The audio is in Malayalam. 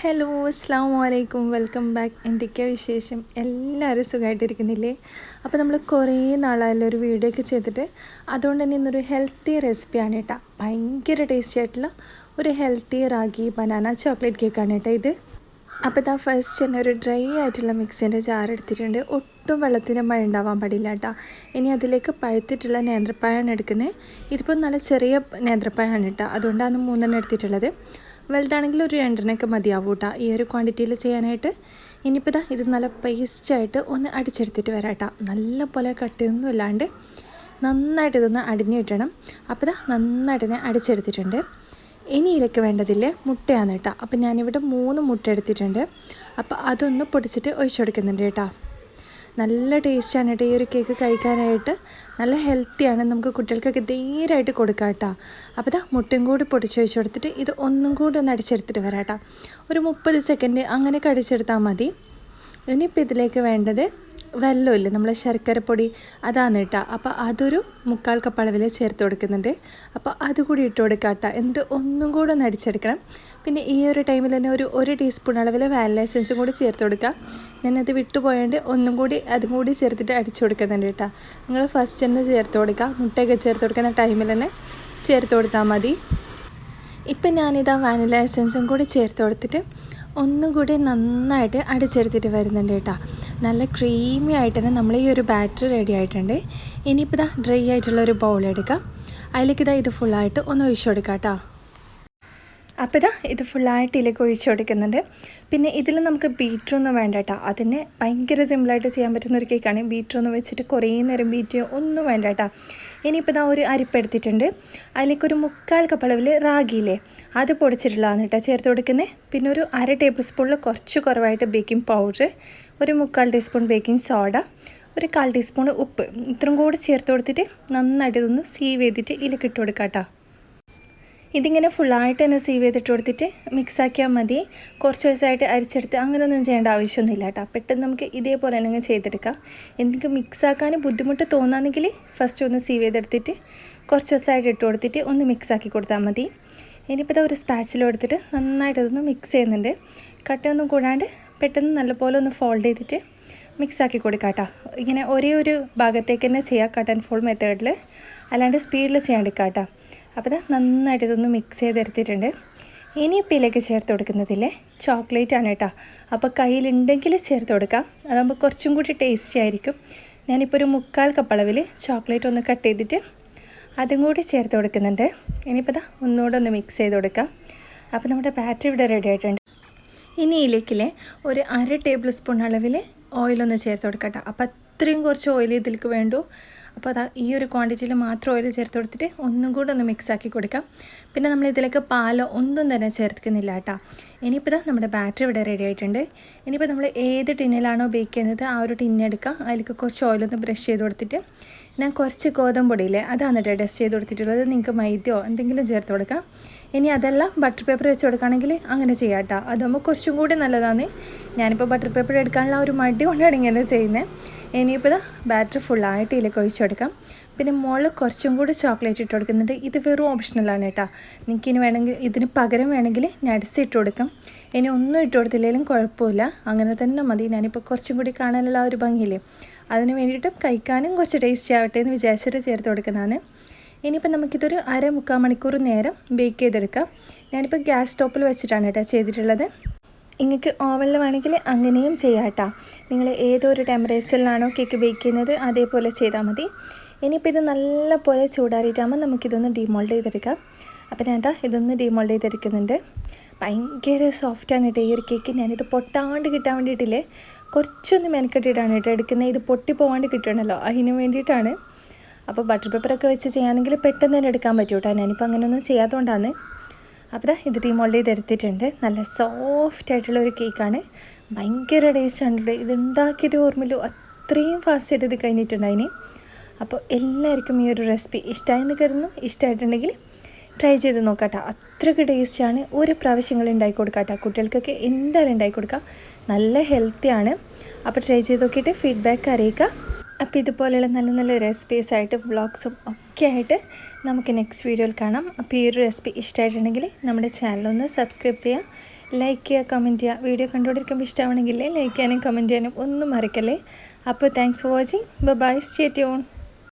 ഹലോ അസ്സാം വലൈക്കും വെൽക്കം ബാക്ക് എന്തൊക്കെയാണ് വിശേഷം? എല്ലാവരും സുഖമായിട്ടിരിക്കുന്നില്ലേ അപ്പോൾ നമ്മൾ കുറേ നാളായാലും ഒരു വീഡിയോ ഒക്കെ ചെയ്തിട്ട്. അതുകൊണ്ട് തന്നെ ഇന്നൊരു ഹെൽത്തി റെസിപ്പിയാണ് കേട്ടോ ഭയങ്കര ടേസ്റ്റി ആയിട്ടുള്ള ഒരു ഹെൽത്തി റാഗി ബനാന ചോക്ലേറ്റ് കേക്കാണ് കേട്ടോ ഇത്. അപ്പോൾ ഇതാ ഫസ്റ്റ് തന്നെ ഒരു ഡ്രൈ ആയിട്ടുള്ള മിക്സിന്റെ ജാർ എടുത്തിട്ടുണ്ട്. ഒട്ടും വെള്ളത്തിന് മഴ ഉണ്ടാവാൻ പാടില്ല കേട്ടോ ഇനി അതിലേക്ക് പഴുത്തിട്ടുള്ള നേന്ത്രപ്പഴമാണ് എടുക്കുന്നത് ഇതിപ്പോൾ നല്ല ചെറിയ നേന്ത്രപ്പഴമാണ് കേട്ടോ അതുകൊണ്ടാണ് മൂന്നെണ്ണം എടുത്തിട്ടുള്ളത്. വലുതാണെങ്കിൽ ഒരു രണ്ടെണ്ണമൊക്കെ മതിയാവും കേട്ടോ. ഈ ഒരു ക്വാണ്ടിറ്റിയിൽ ചെയ്യാനായിട്ട്. ഇനിയിപ്പോൾ ഇതാ നല്ല പേസ്റ്റായിട്ട് ഒന്ന് അടിച്ചെടുത്തിട്ട് വരാം കേട്ടോ. നല്ല പോലെ കട്ടിയൊന്നും ഇല്ലാണ്ട് നന്നായിട്ട് ഇതൊന്ന് അടിഞ്ഞു കിട്ടണം അപ്പോൾ ഇതാ നന്നായിട്ട് ഞാൻ അടിച്ചെടുത്തിട്ടുണ്ട്. ഇനി ഇതിലേക്ക് വേണ്ടതില്ലേ മുട്ടയാണ് കേട്ടോ. അപ്പോൾ ഞാനിവിടെ മൂന്ന് മുട്ട എടുത്തിട്ടുണ്ട്. അപ്പോൾ അതൊന്ന് പൊടിച്ചിട്ട് ഒഴിച്ചു കൊടുക്കുന്നുണ്ട് കേട്ടോ. നല്ല ടേസ്റ്റാണ് കേട്ടോ ഈ ഒരു കേക്ക് കഴിക്കാനായിട്ട്. നല്ല ഹെൽത്തിയാണ് നമുക്ക് കുട്ടികൾക്കൊക്കെ ധീരമായിട്ട് കൊടുക്കാം കേട്ടോ അപ്പോൾ ഇതാ മുട്ടും കൂടി പൊടിച്ച് വെച്ച് കൊടുത്തിട്ട് ഇത് ഒന്നും കൂടി ഒന്ന് അടിച്ചെടുത്തിട്ട് വരാം കേട്ടോ ഒരു മുപ്പത് സെക്കൻഡ് അങ്ങനെയൊക്കെ അടിച്ചെടുത്താൽ മതി. ഇനിയിപ്പോൾ ഇതിലേക്ക് വേണ്ടത് വെല്ലമില്ല നമ്മൾ ശർക്കരപ്പൊടി അതാണ് കേട്ടോ അപ്പോൾ അതൊരു മുക്കാൽ കപ്പ് അളവിൽ ചേർത്ത് കൊടുക്കുന്നുണ്ട്. അപ്പോൾ അതുകൂടി ഇട്ട് കൊടുക്കാം കേട്ടോ എന്നിട്ട് ഒന്നും കൂടെ ഒന്ന് അടിച്ചെടുക്കണം. പിന്നെ ഈ ഒരു ടൈമിൽ തന്നെ ഒരു ഒരു ടീസ്പൂൺ അളവിൽ വാനില എസൻസും കൂടി ചേർത്ത് കൊടുക്കുക ഞാനത് വിട്ടുപോയാണ്ട് ഒന്നും കൂടി അതും കൂടി ചേർത്തിട്ട് അടിച്ചു കൊടുക്കുന്നുണ്ട് കേട്ടോ നിങ്ങൾ ഫസ്റ്റ് തന്നെ ചേർത്ത് കൊടുക്കുക മുട്ടയൊക്കെ ചേർത്ത് കൊടുക്കുന്ന ടൈമിൽ തന്നെ ചേർത്ത് കൊടുത്താൽ മതി. ഇപ്പം ഞാനിതാ വാനില എസൻസും കൂടി ചേർത്ത് കൊടുത്തിട്ട് ഒന്നും കൂടി നന്നായിട്ട് അടിച്ചെടുത്തിട്ട് വരുന്നുണ്ട് കേട്ടോ. നല്ല ക്രീമി ആയിട്ട് തന്നെ നമ്മൾ ഈ ഒരു ബാറ്റർ റെഡി ആയിട്ടുണ്ട്. ഇനിയിപ്പോൾ ഇതാ ഡ്രൈ ആയിട്ടുള്ള ഒരു ബൗൾ എടുക്കാം. അതിലേക്ക് ഇതാ ഇത് ഫുള്ളായിട്ട് ഒന്ന് ഒഴിച്ചു കൊടുക്കാം കേട്ടോ. അപ്പോൾ ഇതാ ഇത് ഫുള്ളായിട്ട് ഇതിലേക്ക് ഒഴിച്ച് കൊടുക്കുന്നുണ്ട്. പിന്നെ ഇതിൽ നമുക്ക് ബീറ്ററൊന്നും വേണ്ട കേട്ടോ അതിന് ഭയങ്കര സിമ്പിളായിട്ട് ചെയ്യാൻ പറ്റുന്ന ഒരു കേക്കാണ്. ബീറ്ററൊന്നും വെച്ചിട്ട് കുറേ നേരം ബീറ്റ് ഒന്നും വേണ്ട കേട്ടോ ഇനിയിപ്പോൾ ഇതാ ഒരു അരിപ്പെടുത്തിട്ടുണ്ട് അതിലേക്ക് ഒരു മുക്കാൽ കപ്പ് കപ്പളവിൽ റാഗിയില്ലേ അത് പൊടിച്ചിട്ടുള്ളതാണ് കേട്ടോ ചേർത്ത് കൊടുക്കുന്നത് പിന്നെ ഒരു അര ടേബിൾ സ്പൂണിൽ കുറച്ച് കുറവായിട്ട് ബേക്കിംഗ് പൗഡർ ഒരു മുക്കാൽ ടീസ്പൂൺ ബേക്കിംഗ് സോഡ ഒരു കാൽ ടീസ്പൂൺ ഉപ്പ്. ഇത്രയും കൂടി ചേർത്ത് കൊടുത്തിട്ട് നന്നായിട്ട് ഇതൊന്ന് സീവ് ചെയ്തിട്ട് ഇതിലേക്ക് ഇട്ട് കൊടുക്കാം കേട്ടോ ഇതിങ്ങനെ ഫുള്ളായിട്ട് തന്നെ സീവ് ചെയ്തിട്ട് കൊടുത്തിട്ട് മിക്സാക്കിയാൽ മതി. കുറച്ച് ദിവസമായിട്ട് അരിച്ചെടുത്ത് അങ്ങനെയൊന്നും ചെയ്യേണ്ട ആവശ്യമൊന്നുമില്ല കേട്ടോ. പെട്ടെന്ന് നമുക്ക് ഇതേപോലെ തന്നെ ചെയ്തെടുക്കാം. എനിക്ക് മിക്സാക്കാൻ ബുദ്ധിമുട്ട് തോന്നാമെങ്കിൽ ഫസ്റ്റ് ഒന്ന് സീവ് ചെയ്തെടുത്തിട്ട് കുറച്ച് ദിവസമായിട്ട് ഇട്ട് കൊടുത്തിട്ട് ഒന്ന് മിക്സാക്കി കൊടുത്താൽ മതി. ഇനിയിപ്പോൾ ഒരു സ്പാച്ചിൽ എടുത്തിട്ട് നന്നായിട്ട് അതൊന്ന് മിക്സ് ചെയ്യുന്നുണ്ട്. കട്ടയൊന്നും കൂടാണ്ട് പെട്ടെന്ന് നല്ലപോലെ ഒന്ന് ഫോൾഡ് ചെയ്തിട്ട് മിക്സാക്കി കൊടുക്കാം കേട്ടോ. ഇങ്ങനെ ഒരേ ഒരു ഭാഗത്തേക്ക് തന്നെ ചെയ്യാം കട്ട് ആൻഡ് ഫോൾ മെത്തേഡിൽ അല്ലാണ്ട് സ്പീഡിൽ ചെയ്യാണ്ടിരിക്കാം കേട്ടോ. അപ്പോൾ ഇത് നന്നായിട്ട് ഇതൊന്ന് മിക്സ് ചെയ്തെടുത്തിട്ടുണ്ട് ഇനിയിപ്പോൾ ഇതിലേക്ക് ചേർത്ത് കൊടുക്കുന്നതില്ലേ ചോക്ലേറ്റ് ആണ് കേട്ടോ. അപ്പോൾ കയ്യിലുണ്ടെങ്കിൽ ചേർത്ത് കൊടുക്കാം. അതാകുമ്പോൾ കുറച്ചും കൂടി ടേസ്റ്റി ആയിരിക്കും. ഞാനിപ്പോൾ ഒരു മുക്കാൽ കപ്പളവിൽ ചോക്ലേറ്റ് ഒന്ന് കട്ട് ചെയ്തിട്ട് അതും കൂടി ചേർത്ത് കൊടുക്കുന്നുണ്ട്. ഇനിയിപ്പോൾ ഇതാ ഒന്നുകൂടെ ഒന്ന് മിക്സ് ചെയ്ത് കൊടുക്കാം. അപ്പോൾ നമ്മുടെ ബാറ്ററി ഇവിടെ റെഡി ആയിട്ടുണ്ട്. ഇനി ഇതിലേക്കിലെ ഒരു അര ടേബിൾ സ്പൂൺ അളവിൽ ഓയിലൊന്ന് ചേർത്ത് കൊടുക്കട്ടെ അപ്പോൾ അത്രയും കുറച്ച് ഓയിൽ ഇതിലേക്ക് വേണ്ടു. അപ്പോൾ അതാ ഈ ഒരു ക്വാണ്ടിറ്റിയിൽ മാത്രം ഓയിൽ ചേർത്ത് കൊടുത്തിട്ട് ഒന്നും കൂടെ ഒന്ന് മിക്സ് ആക്കി കൊടുക്കാം. പിന്നെ നമ്മൾ ഇതിലേക്ക് പാലോ ഒന്നും തന്നെ ചേർക്കുന്നില്ല കേട്ടോ. ഇനിയിപ്പോൾ ഇതാ നമ്മുടെ ബാറ്ററി ഇവിടെ റെഡി ആയിട്ടുണ്ട്. ഇനിയിപ്പോൾ നമ്മൾ ഏത് ടിന്നിലാണോ ബേക്ക് ചെയ്യുന്നത് ആ ഒരു ടിന്നെടുക്കുക അതിലേക്ക് കുറച്ച് ഓയിലൊന്ന് ബ്രഷ് ചെയ്ത് കൊടുത്തിട്ട് ഞാൻ കുറച്ച് ഗോതമ്പ് പൊടിയില്ലേ അതാണ് കേട്ടോ ടെസ്റ്റ് ചെയ്ത് കൊടുത്തിട്ടുള്ളത്. നിങ്ങൾക്ക് മൈദ്യോ എന്തെങ്കിലും ചേർത്ത് കൊടുക്കാം. ഇനി അതല്ല ബട്ടർ പേപ്പർ വെച്ച് കൊടുക്കുകയാണെങ്കിൽ അങ്ങനെ ചെയ്യാം കേട്ടോ അതാകുമ്പോൾ കുറച്ചും കൂടി നല്ലതാണ്. ഞാനിപ്പോൾ ബട്ടർ പേപ്പർ എടുക്കാനുള്ള ഒരു മടി കൊണ്ടാണ് ഇങ്ങനെ ചെയ്യുന്നത് ഇനിയിപ്പോൾ ഇത് ബാറ്റർ ഫുള്ളായിട്ട് ഇതിലേക്ക് ഒഴിച്ചു കൊടുക്കാം. പിന്നെ മുകളിൽ കുറച്ചും കൂടി ചോക്ലേറ്റ് ഇട്ട് കൊടുക്കുന്നുണ്ട്. ഇത് വെറും ഓപ്ഷണലാണ് കേട്ടോ. നിങ്ങൾക്ക് ഇനി വേണമെങ്കിൽ ഇതിന് പകരം വേണമെങ്കിൽ നട്സ് ഇട്ട് കൊടുക്കാം. ഇനി ഒന്നും ഇട്ട് കൊടുത്തില്ലെങ്കിലും കുഴപ്പമില്ല. അങ്ങനെ തന്നെ മതി. ഞാനിപ്പോൾ കുറച്ചും കൂടി കാണാനുള്ള ഒരു ഭംഗിയില്ലേ? അതിന് വേണ്ടിയിട്ടും കഴിക്കാനും കുറച്ച് ടേസ്റ്റി ആവട്ടെ എന്ന് വിചാരിച്ചിട്ട് ചേർത്ത് കൊടുക്കുന്നതാണ്. ഇനിയിപ്പോൾ നമുക്കിതൊരു അര മുക്കാൽ മണിക്കൂർ നേരം ബേക്ക് ചെയ്തെടുക്കാം. ഞാനിപ്പോൾ ഗ്യാസ് സ്റ്റോപ്പിൽ വെച്ചിട്ടാണ് കേട്ടോ ചെയ്തിട്ടുള്ളത്. നിങ്ങൾക്ക് ഓവനിൽ വേണമെങ്കിൽ അങ്ങനെയും ചെയ്യാം കേട്ടോ നിങ്ങൾ ഏതൊരു ടെമ്പറേച്ചറിലാണോ കേക്ക് ബേക്ക് ചെയ്യുന്നത് അതേപോലെ ചെയ്താൽ മതി. ഇനിയിപ്പോൾ ഇത് നല്ലപോലെ ചൂടാറിയിട്ടാകുമ്പോൾ നമുക്കിതൊന്ന് ഡിമോൾഡ് ചെയ്തെടുക്കാം. അപ്പോൾ ഞാൻ എന്താ ഇതൊന്ന് ഡിമോൾഡ് ചെയ്തെടുക്കുന്നുണ്ട്. ഭയങ്കര സോഫ്റ്റാണ് കേട്ടോ ഈ ഒരു കേക്ക് ഞാനിത് പൊട്ടാണ്ട് കിട്ടാൻ വേണ്ടിയിട്ടില്ലേ? കുറച്ചൊന്ന് മെനക്കെട്ടിട്ടാണ് കേട്ടോ എടുക്കുന്നത്. ഇത് പൊട്ടി പോകാണ്ട് കിട്ടണമല്ലോ. അതിന് വേണ്ടിയിട്ടാണ്. അപ്പോൾ ബട്ടർ പേപ്പറൊക്കെ വെച്ച് ചെയ്യുകയാണെങ്കിൽ പെട്ടെന്ന് തന്നെ എടുക്കാൻ പറ്റും കേട്ടോ. ഞാനിപ്പോൾ അങ്ങനെയൊന്നും ചെയ്യാത്തതുകൊണ്ടാണ്. അപ്പോൾ ഇത് ഡീമോൾഡ് ചെയ്തെടുത്തിട്ടുണ്ട്. നല്ല സോഫ്റ്റ് ആയിട്ടുള്ള ഒരു കേക്കാണ് ഭയങ്കര ടേസ്റ്റ് ആണ് ഇത് ഉണ്ടാക്കിയത് ഓർമ്മയിലോ അത്രയും ഫാസ്റ്റ് ആയിട്ട് ഇത് കഴിഞ്ഞിട്ടുണ്ടായിന് അപ്പോൾ എല്ലാവർക്കും ഈ ഒരു റെസിപ്പി ഇഷ്ടമായെന്ന് കരുതുന്നു. ഇഷ്ടമായിട്ടുണ്ടെങ്കിൽ ട്രൈ ചെയ്ത് നോക്കാട്ടോ. അത്രയ്ക്ക് ആണ്. ഒരു പ്രാവശ്യങ്ങൾ ഉണ്ടാക്കി കൊടുക്കാട്ടോ. കുട്ടികൾക്കൊക്കെ എന്തായാലും ഉണ്ടാക്കി കൊടുക്കാം. നല്ല ഹെൽത്തിയാണ് അപ്പോൾ ട്രൈ ചെയ്ത് നോക്കിയിട്ട് ഫീഡ്ബാക്ക് അറിയിക്കുക. അപ്പോൾ ഇതുപോലെയുള്ള നല്ല നല്ല റെസിപ്പീസ് ആയിട്ട് വ്ളോഗ്സും ഒക്കെ ആയിട്ട് നമുക്ക് നെക്സ്റ്റ് വീഡിയോയിൽ കാണാം. അപ്പോൾ ഈ ഒരു റെസിപ്പി ഇഷ്ടമായിട്ടുണ്ടെങ്കിൽ നമ്മുടെ ചാനലൊന്ന് സബ്സ്ക്രൈബ് ചെയ്യുക ലൈക്ക് ചെയ്യുക കമന്റ് ചെയ്യുക. വീഡിയോ കണ്ടുകൊണ്ടിരിക്കുമ്പോൾ ഇഷ്ടമാണെങ്കിൽ ലൈക്ക് ചെയ്യാനും കമന്റ് ചെയ്യാനും ഒന്നും മറക്കല്ലേ? അപ്പോൾ thanks for watching bye stay tune